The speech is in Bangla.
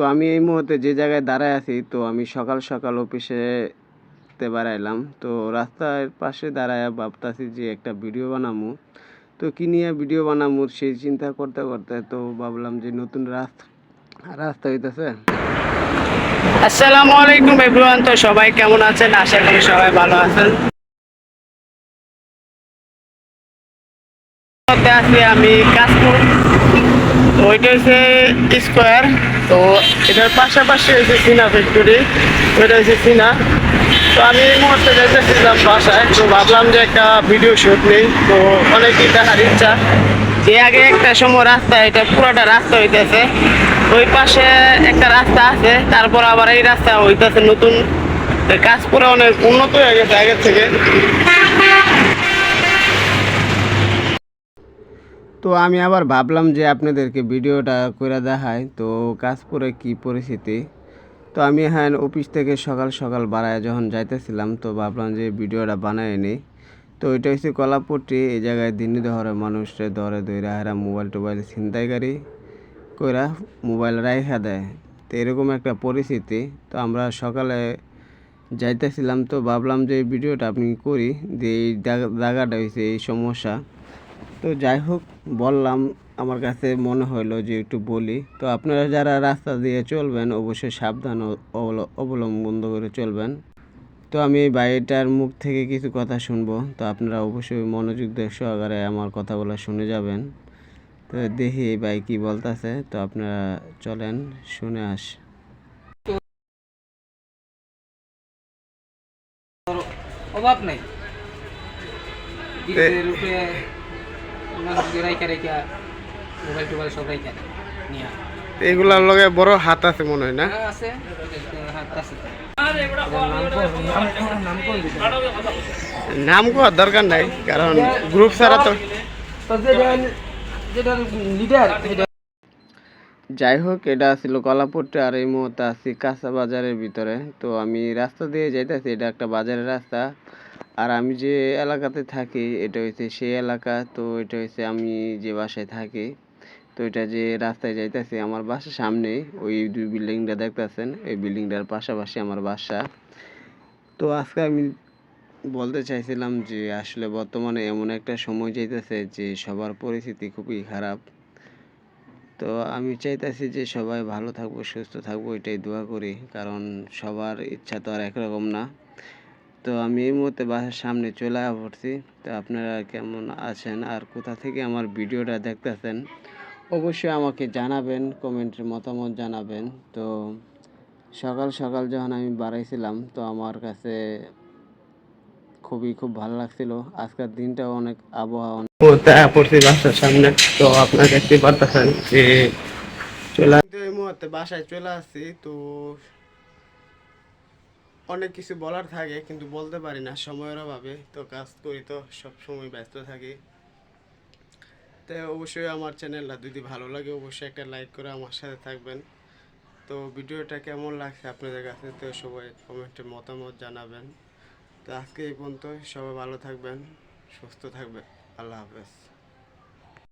তো আমি এই মুহূর্তে যে জায়গায় দাঁড়ায় আছি, তো আমি সকাল সকাল অফিসে তে বাড়াইলাম। তো রাস্তার পাশে দাঁড়ায় ভাবতাছি যে একটা ভিডিও বানামু। তো কি নিয়ে ভিডিও বানামু সেই চিন্তা করতে করতে তো ভাবলাম যে নতুন রাস্তা রাস্তা হইতেছে। আসসালামু আলাইকুম এভরিওয়ান, তো সবাই কেমন আছেন? আশা করি সবাই ভালো আছেন। আছি আমি কাশপুর ওইটা হচ্ছে স্কোয়ার তো এটার পাশাপাশি হচ্ছে সিনা ফ্যাক্টরি ওইটা হচ্ছে সিনা। তো আমি এই মুহূর্তে যাইতেছিলাম বাসায়, তো ভাবলাম যে একটা ভিডিও শুট নেই, তো অনেকেই দেখার ইচ্ছা। যে আগে একটা সময় রাস্তা, এটা পুরোটা রাস্তা হইতেছে। ওই পাশে একটা রাস্তা আছে, তারপর আবার এই রাস্তা হইতেছে নতুন। কাজ পুরো অনেক উন্নত হয়ে গেছে আগের থেকে। তো আমি আবার ভাবলাম যে আপনাদেরকে ভিডিওটা করে দেখাই, তো কাজ কাজপুরে কি পরিস্থিতি? তো আমি হ্যাঁ অফিস থেকে সকাল সকাল বাড়ায় যখন যাইতেছিলাম, তো ভাবলাম যে ভিডিওটা বানাই নিই। তো এটা হচ্ছে কলাপট্টি, এই জায়গায় দিন ধরে মানুষরে ধরে ধরে হারা মোবাইল টোবাইল ছিনতাইকারী কইরা মোবাইল রাইখা দেয়। তো এরকম একটা পরিস্থিতি, তো আমরা সকালে যাইতেছিলাম, তো ভাবলাম যে এই ভিডিওটা আপনি করি যে এই জায়গাটা হয়েছে এই সমস্যা। তো যাই হোক বললাম আমার কাছে মনে হলো যে একটু বলি। তো আপনারা যারা রাস্তা দিয়ে চলবেন অবশ্যই সাবধান অবল- অবলম্বন করে চলবেন। তো আমি এই বাড়িটার মুখ থেকে কিছু কথা শুনব। তো আপনারা অবশ্যই মনোযোগ দিয়ে সহকারে আমার কথাগুলো শুনে যাবেন। তো দেখি এই ভাই কী বলতেছে। তো আপনারা চলেন শুনে আস। অভাব নাই। রাইকা রাইকা মোবাইল টোবাইল সব রাইকা নিয়ে এগুলার লগে বড় হাত আছে মনে হয় না? হ্যাঁ, আছে হাত আছে। নাম কোয়ার দরকার নাই কারণ গ্রুপ ছাড়া তো যাই হোক এটা ছিল কলাপুরটা আর এই মুহূর্তে আছি কাঁচা বাজারের ভিতরে। তো আমি রাস্তা দিয়ে যাইতেছি এটা একটা বাজারের রাস্তা। আর আমি যে এলাকাতে থাকি, এটা হচ্ছে সেই এলাকা। তো এটা হচ্ছে আমি যে বাসায় থাকি, তো এটা যে রাস্তায় যাইতেছি আমার বাসার সামনে ওই দুই বিল্ডিংটা দেখতেছেন, এই বিল্ডিংটার পাশাপাশি আমার বাসা। তো আজকে আমি বলতে চাইছিলাম যে আসলে বর্তমানে এমন একটা সময় যাইতেছে যে সবার পরিস্থিতি খুবই খারাপ। তো আমি চাইতেছি যে সবাই ভালো থাকব, সুস্থ থাকব, এটাই দোয়া করি। কারণ সবার ইচ্ছা তো আর একরকম না। তো আমি এই মুহূর্তে বাসার সামনে চলে পড়ছি। তো আপনারা কেমন আছেন আর কোথা থেকে আমার ভিডিওটা দেখতেছেন অবশ্যই আমাকে জানাবেন কমেন্টের মতামত জানাবেন। তো সকাল সকাল যখন আমি বাড়াইছিলাম তো আমার কাছে খুবই খুব ভালো লাগছিল। আজকের দিনটাও অনেক আবহাওয়া অনেক পড়ছি বাসার সামনে। তো আপনারা দেখতে পারতেছেন যে চলে এই মুহূর্তে বাসায় চলে আসছি। তো অনেক কিছু বলার থাকে, কিন্তু বলতে পারি না, সময়ের অভাবে। তো কাজ করি তো সব সময় ব্যস্ত থাকি। তো অবশ্যই আমার চ্যানেলটা যদি ভালো লাগে, অবশ্যই একটা লাইক করে আমার সাথে থাকবেন। তো ভিডিওটা কেমন লাগছে আপনাদের কাছে, তো সবাই কমেন্টে মতামত জানাবেন। তো আজকে এই পর্যন্ত সবাই ভালো থাকবেন, সুস্থ থাকবেন, আল্লাহ হাফেজ।